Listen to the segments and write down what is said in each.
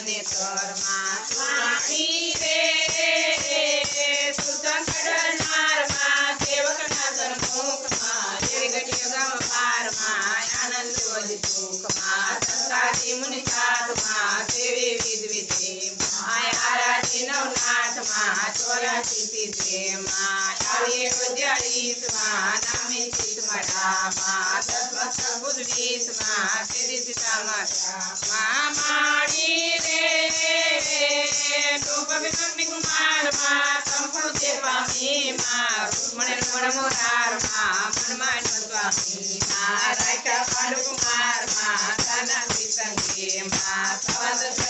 અને તરમાં महात्मा त्वरचिति प्रेमा तवे उद्यरीस्मा नमिचित्मटा मा तस्मत्सबुद्वीस्मा श्रीपितामता मा माणी रे रूपविकर्मि कुमार मा संप्रते पामि मा रुक्मणि परमुरार मा मनमान स्वामी मा रायका पांडुकुमार मा तनसि संगे मा सवद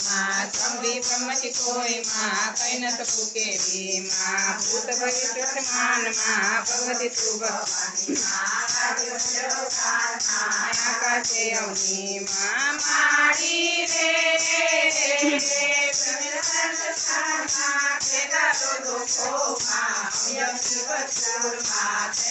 माँ कमरी ब्रह्मति कोय माँ कैन सपुके भी माँ भूत भविष्य मान माँ भगवति तु भवानी माया का चेयवनी माँ मारी रे माँ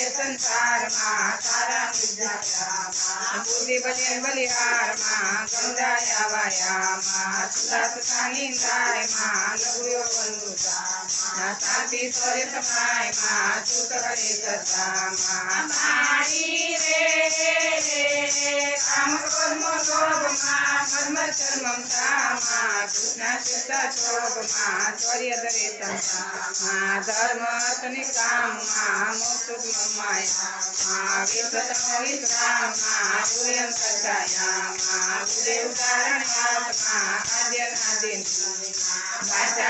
बने संसार माँ तारा विद्या माँ बुद्धि बने बलिहार माँ गंगाया वाया माँ सुधा सुधा निंदाय माँ लघुयो बंधुता माँ तापी सोरे समाय माँ चुत करे सदा माँ मारी रे रे रे काम कर्म तो नष्टोपमाचर्यदरेतं मा धर्मतनिकां मा मोक्तुमाया मा विश्वतं विश्रां मा सूर्यं सज्जाया मा गुरुदेवकारणात् मा आद्यनादि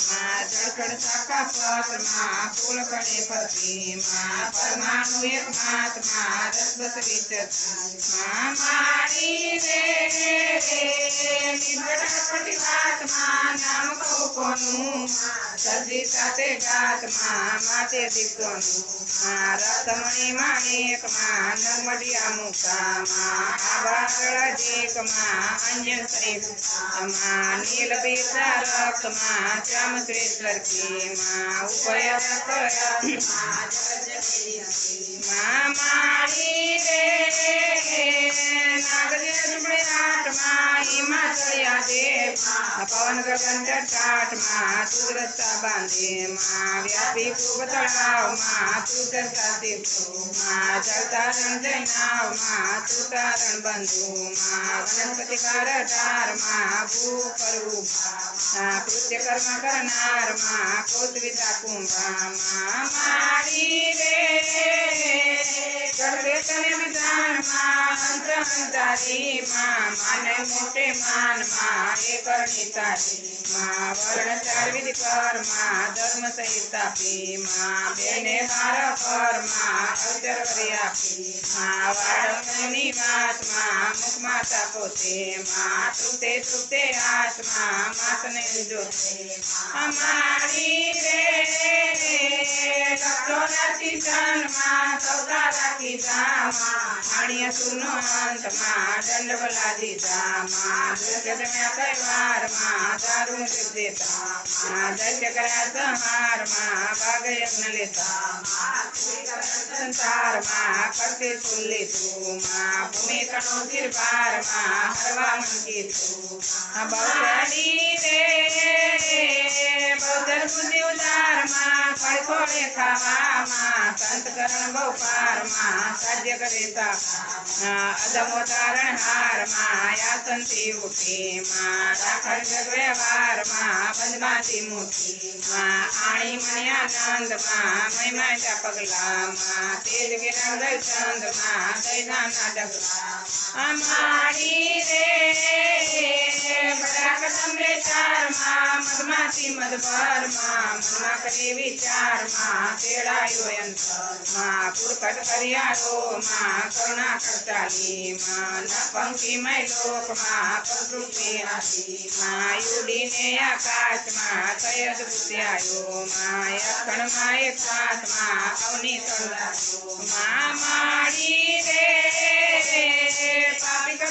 શિવાચિત્રમાં તાલ તાનમાં વાણી વિવિધ વિચિત્રમાં ગુણ્ય ગાને માં રચરિત વિવિધ વિલાસમાં યાસ સમર્જન આનંદ જે માં મારી રે જાણે જાણે જગતમાં જે બાજા જાણે માં જીવ સકળ્યા સતમાં માં વિવિધ કોમળ જાતમાં જગદા ક્યુ તાક્યુ માં ગરજ ગરજની પ્રાતમાં પદ પોતે રાખ્યો માં જળખડ શાખા પત્રમાં ફૂલ કડે પતિ માં પરમાણુ એક માતમાં રસ બસ વિચર માં મારી રે નિર્ગટ પટિવાતમાં નામ કહું કોનું સદી સાથે ગાતમાં માતે દીકરોનું માં રતમણી માણેકમાં નર્મડિયા મુકામાં આબાગળ જેકમાં અંજન શ્રીમાં નીલ પીતારકમાં શ્યામ રામ કૃષ્ણ કી માં ઉપયમાં મારી દે માં ચડ્યા માં પવન ગગન બાંધે માં વ્યાપી ખૂબમાં તું કરતા દેખો માં માં તું તારણ બંધુ માં ભૂ કરવું માં કૃત્ય કર્મ કરનારમાં કોતવિતા કુંભા માં મારી રે સર્વે કરેલ દાનમાં અંતરંતારી માં આત્મા માતને જોતે અમારી રે લક્ષો રાશિ જન્મા સૌદા રાખી જામા આણ્ય સુરનો અંતમાં દંડ બલાદી જામા દૃશ્ય તમે કૈવારમાં દારૂ દેતા માં દૈત્ય કર્યા સંહારમાં ભાગ યજ્ઞ લેતા સંસારમાં કરતે ચુલ્લી તું માં ભૂમિ તણો ગિરબારમાં હરવા મંકી તું બહુચડી બદરપુરી ઉતારમાં ખડખોડે ખાવામાં સંતકરણ ગોપારમાં સાધ્ય કરેતા અદમો તારણ હારમાં યાસનથી ઉઠીમાં રાખડ જગવ્યવહારમાં પદ્માતી મુઠીમાં આણી મણ્યાનંદમાં મહિમાતા પગલામાં, તેજ વિરાંગ ચંદમાં દૈનાના સંપ્રેચારમાં મનમાંથી મધભરમાં મનમાં કરી વિચારમાં તેડાયો અંતરમાં પુરકટ કર્યારોમાં કરુણા કરતાલીમાં ના પંક્તિમય લોકમાં પ્રકૃતિ આશીમાં યુડીને આકાશમાં તયજ ઉત્યાયોમાં અખણમાં એક સાથમાં અવની તળાયોમાં માડી રે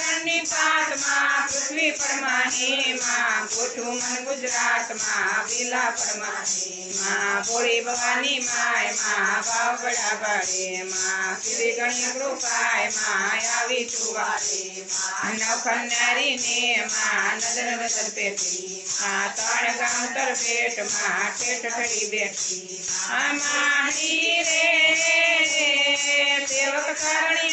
પાપી પાઠમાં પૃથ્વી પરમાની માં ગોઠું મન ગુજરાતમાં પીલા પરમાની માં ભવાની માયમાં ભાવ બડા બળે માં શ્રી ગણી કૃપાયમાં આવી ચુવાલે માં નવખનારી ને માં, નજર નજર પેટી માં ત્રણ ગામ તર પેટમાં, ઠેઠ ઠડી બેઠી અમારી રે સેવક કરણી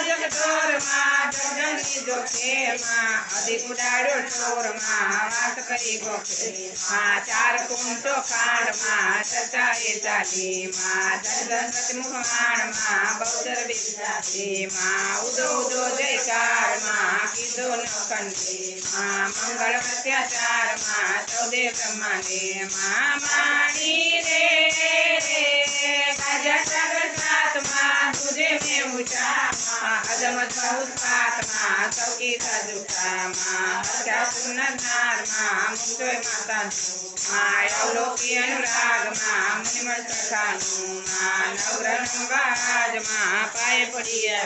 સજગ દોરમાં જગની જોખેમાં અધિક ઉડાડ્યો ચોરમાં વાત કરી ગોખે માં ચાર કુંટો કાંડમાં ચર્ચા એ ચાલી માં દંડ સતમુખ માણમાં બૌદ્ધર બિચારી માં ઉદો ઉદો જયકાર માં કીધો ન કંઠે માં મંગળ અત્યાચારમાં ચૌદે બ્રહ્માંડે માં માડી રે ગાજા સાગર સાતમાં તુજે મેં ઊંચામાં अजमद्भूत पात्मा सबकी सदुकामा हत्या सुन्नधारमा मुक्तोय माता मायावलोकी अनुरागमा मुनिमल प्रकानुमा नवरनम वाजमा पाए पड़िया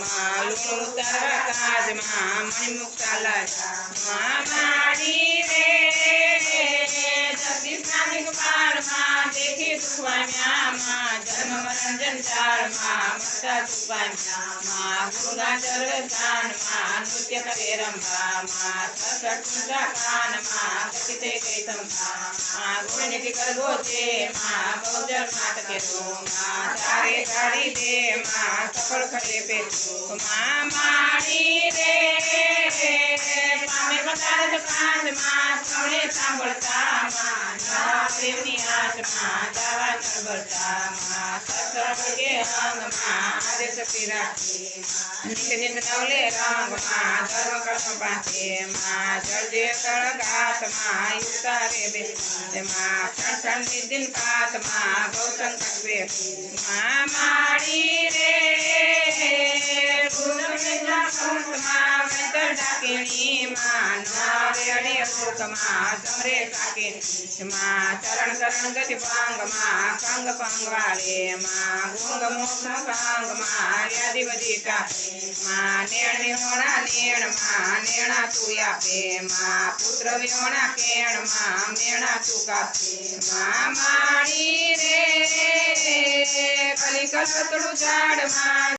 मा लूण मुक्ता काजमा मणिमुक्ता मा कृष्णाधिक पारमा देखे तू अन्यामा जन्म मरण जंजालमा मरता तू अन्यामा गुरुदा चरतानमा नृत्य करे रंभामा सत्कुंजा कानमा कथिते कैतम धामा गुणनिधि कर गोचे मा बहुजर मात के तू मा तारे गाड़ी दे मा सफल खड़े पे तू मा माड़ी दे पामे बता दे पाँच मा सोने सांभता आत्मा दान बरतामा सतम के अंगमा हरे सतीरा नित्य नित्य नवले रंगमा धर्म कर्म पाते मा जल दे सड़गात मा युक्ता रे बेस्ते मा क्षण क्षण दिन दिन पात मा गौतम कवे मा माड़ी रे भूत में ना भूत मा दर्शकिनी चरण गति पांग मा कांग वाले मा गुंग मुख नेण निहोणा नेणा तू या पे मा पुत्र विहोणा केण मा मेणा तू कापे मा मारी रे पलिकल पतड़ू झाड़ मा